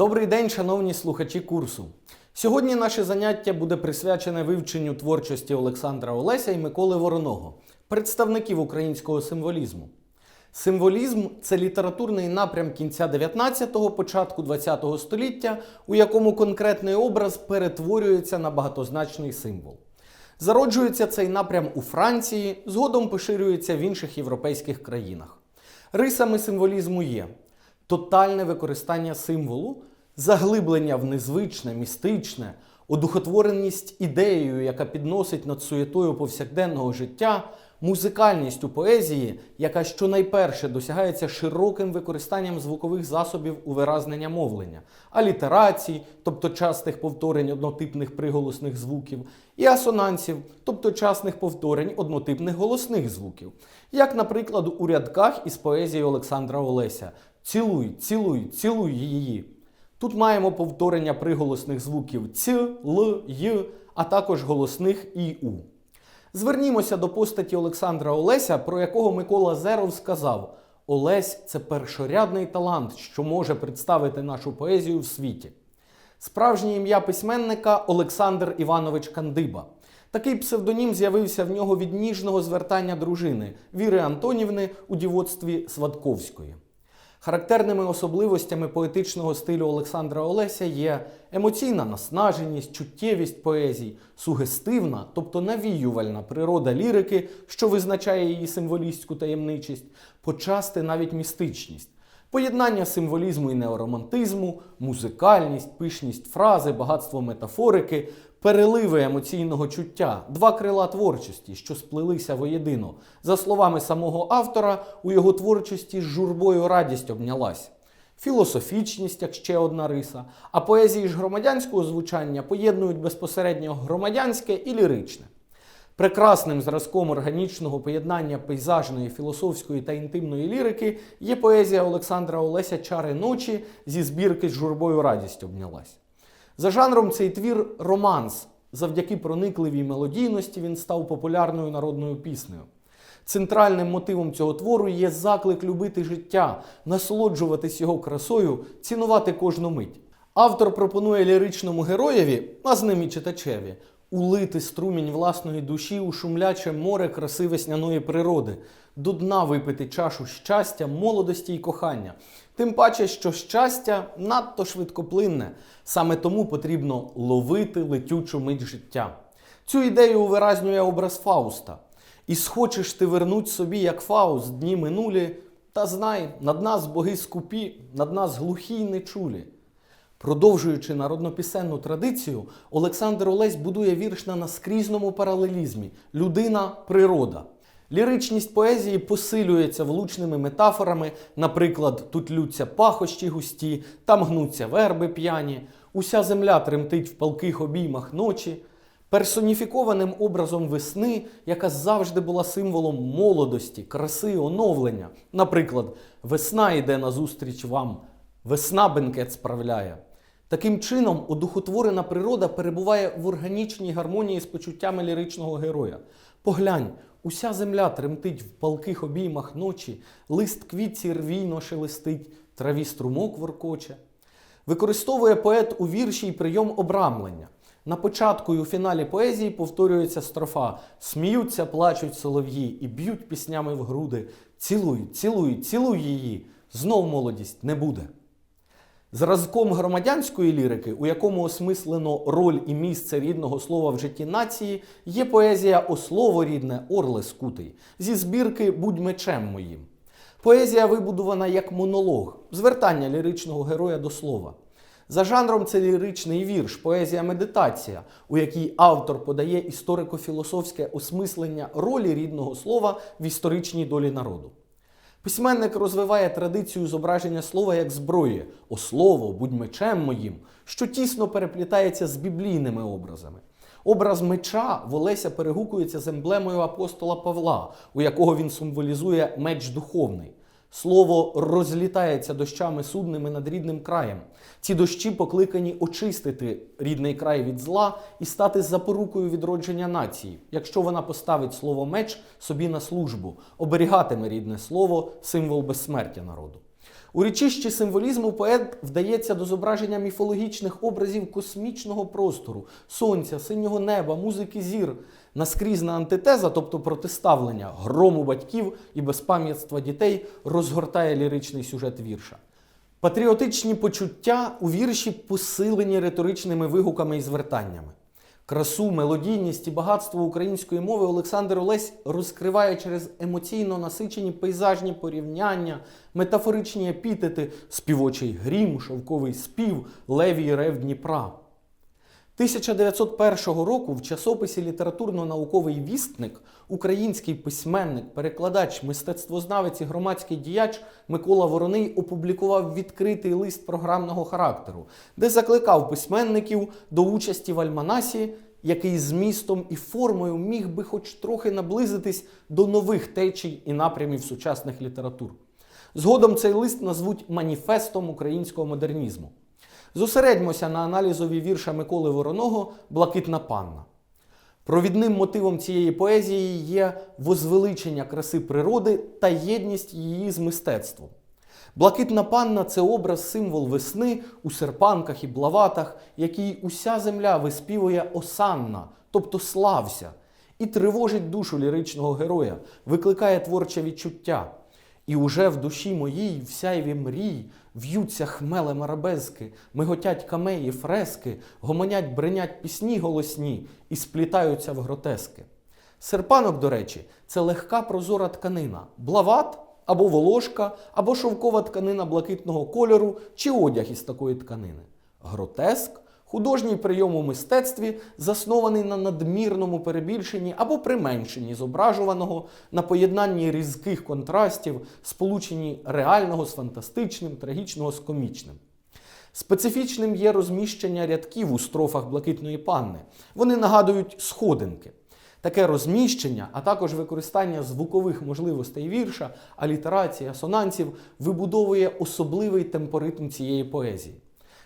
Добрий день, шановні слухачі курсу. Сьогодні наше заняття буде присвячене вивченню творчості Олександра Олеся і Миколи Вороного, представників українського символізму. Символізм це літературний напрям кінця 19-го, початку 20-го століття, у якому конкретний образ перетворюється на багатозначний символ. Зароджується цей напрям у Франції, згодом поширюється в інших європейських країнах. Рисами символізму є тотальне використання символу, заглиблення в незвичне, містичне, одухотвореність ідеєю, яка підносить над суєтою повсякденного життя, музикальність у поезії, яка щонайперше досягається широким використанням звукових засобів у виразнення мовлення, алітерацій, тобто частих повторень однотипних приголосних звуків, і асонансів, тобто частних повторень однотипних голосних звуків, як, наприклад, у рядках із поезії Олександра Олеся Цілуй, цілуй, цілуй її. Тут маємо повторення приголосних звуків ц, л, й, а також голосних і у. Звернімося до постаті Олександра Олеся, про якого Микола Зеров сказав: Олесь це першорядний талант, що може представити нашу поезію в світі. Справжнє ім'я письменника Олександр Іванович Кандиба. Такий псевдонім з'явився в нього від ніжного звертання дружини Віри Антонівни у дівоцтві Сватковської. Характерними особливостями поетичного стилю Олександра Олеся є емоційна наснаженість, чуттєвість поезій, сугестивна, тобто навіювальна природа лірики, що визначає її символістську таємничість, почасти навіть містичність. Поєднання символізму і неоромантизму, музикальність, пишність фрази, багатство метафорики, переливи емоційного чуття, два крила творчості, що сплелися воєдино. За словами самого автора, у його творчості з журбою радість обнялась. Філософічність, як ще одна риса, а поезії ж громадянського звучання поєднують безпосередньо громадянське і ліричне. Прекрасним зразком органічного поєднання пейзажної, філософської та інтимної лірики є поезія Олександра Олеся Чари ночі зі збірки з журбою радість обнялась. За жанром цей твір романс. Завдяки проникливій мелодійності він став популярною народною піснею. Центральним мотивом цього твору є заклик любити життя, насолоджуватись його красою, цінувати кожну мить. Автор пропонує ліричному героєві, а з ним і читачеві, улити струмінь власної душі у шумляче море краси весняної природи, до дна випити чашу щастя, молодості і кохання. Тим паче, що щастя надто швидкоплинне, саме тому потрібно ловити летючу мить життя. Цю ідею увиразнює образ Фауста. І схочеш ти вернуть собі, як Фауст, дні минулі, та знай, над нас боги скупі, над нас глухі й нечулі. Продовжуючи народнопісенну традицію, Олександр Олесь будує вірш на наскрізному паралелізмі людина природа. Ліричність поезії посилюється влучними метафорами, наприклад, тут лються пахощі густі, там гнуться верби п'яні, уся земля тремтить в палких обіймах ночі, персоніфікованим образом весни, яка завжди була символом молодості, краси, оновлення. Наприклад, весна йде назустріч вам, весна бенкет справляє. Таким чином, одухотворена природа перебуває в органічній гармонії з почуттями ліричного героя. Поглянь, уся земля тремтить в палких обіймах ночі, лист квітці рвійно шелестить, траві струмок воркоче. Використовує поет у вірші й прийом обрамлення. На початку і у фіналі поезії повторюється строфа Сміються, плачуть солов'ї і б'ють піснями в груди. Цілуй, цілуй, цілуй її, знов молодість не буде. Зразком громадянської лірики, у якому осмислено роль і місце рідного слова в житті нації, є поезія «О слово рідне, орле скутий зі збірки Будь мечем моїм. Поезія вибудована як монолог, звертання ліричного героя до слова. За жанром це ліричний вірш, поезія медитація, у якій автор подає історико-філософське осмислення ролі рідного слова в історичній долі народу. Письменник розвиває традицію зображення слова як зброї, о слово, будь мечем моїм, що тісно переплітається з біблійними образами. Образ меча в Олеся перегукується з емблемою апостола Павла, у якого він символізує меч духовний. Слово розлітається дощами судними над рідним краєм. Ці дощі покликані очистити рідний край від зла і стати запорукою відродження нації, якщо вона поставить слово меч собі на службу, оберігатиме рідне слово, символ безсмертя народу. У річищі символізму поет вдається до зображення міфологічних образів космічного простору, сонця, синього неба, музики зір, наскрізна антитеза, тобто протиставлення грому батьків і безпам'ятства дітей, розгортає ліричний сюжет вірша. Патріотичні почуття у вірші посилені риторичними вигуками і звертаннями. Красу, мелодійність і багатство української мови Олександр Олесь розкриває через емоційно насичені пейзажні порівняння, метафоричні епітети, співочий грім, шовковий спів, левій рев Дніпра. 1901 року в часописі Літературно-науковий вістник український письменник, перекладач, мистецтвознавець і громадський діяч Микола Вороний опублікував відкритий лист програмного характеру, де закликав письменників до участі в Альманасі, який змістом і формою міг би хоч трохи наблизитись до нових течій і напрямів сучасних літератур. Згодом цей лист назвуть маніфестом українського модернізму. Зосередьмося на аналізові вірша Миколи Вороного Блакитна панна. Провідним мотивом цієї поезії є возвеличення краси природи та єдність її з мистецтвом. Блакитна панна це образ символ весни у серпанках і блаватах, який уся земля виспівує осанна, тобто слався, і тривожить душу ліричного героя, викликає творче відчуття. І уже в душі моїй, в сяйві мрій, в'ються хмелем арабезки, миготять камеї, фрески, гомонять, бринять пісні голосні і сплітаються в гротески. Серпанок, до речі, це легка прозора тканина, блават або волошка, або шовкова тканина блакитного кольору чи одяг із такої тканини. Гротеск художній прийом у мистецтві, заснований на надмірному перебільшенні або применшенні зображуваного на поєднанні різких контрастів, сполученні реального з фантастичним, трагічного з комічним. Специфічним є розміщення рядків у строфах блакитної панни. Вони нагадують сходинки. Таке розміщення, а також використання звукових можливостей вірша, алітерації, асонансів вибудовує особливий темпоритм цієї поезії.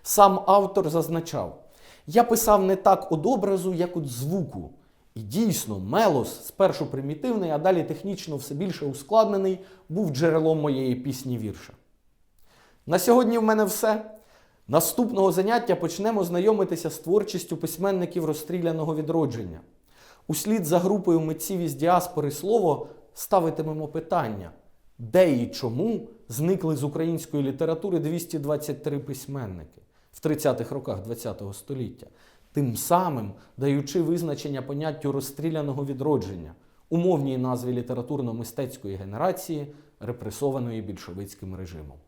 Сам автор зазначав: я писав не так од образу, як от звуку. І дійсно, мелос, спершу примітивний, а далі технічно все більше ускладнений, був джерелом моєї пісні вірша. На сьогодні в мене все. Наступного заняття почнемо знайомитися з творчістю письменників розстріляного відродження. Услід за групою митців із діаспори слово ставитимемо питання, де і чому зникли з української літератури 223 письменники в 30-х роках ХХ століття, тим самим даючи визначення поняттю розстріляного відродження, умовній назві літературно-мистецької генерації, репресованої більшовицьким режимом.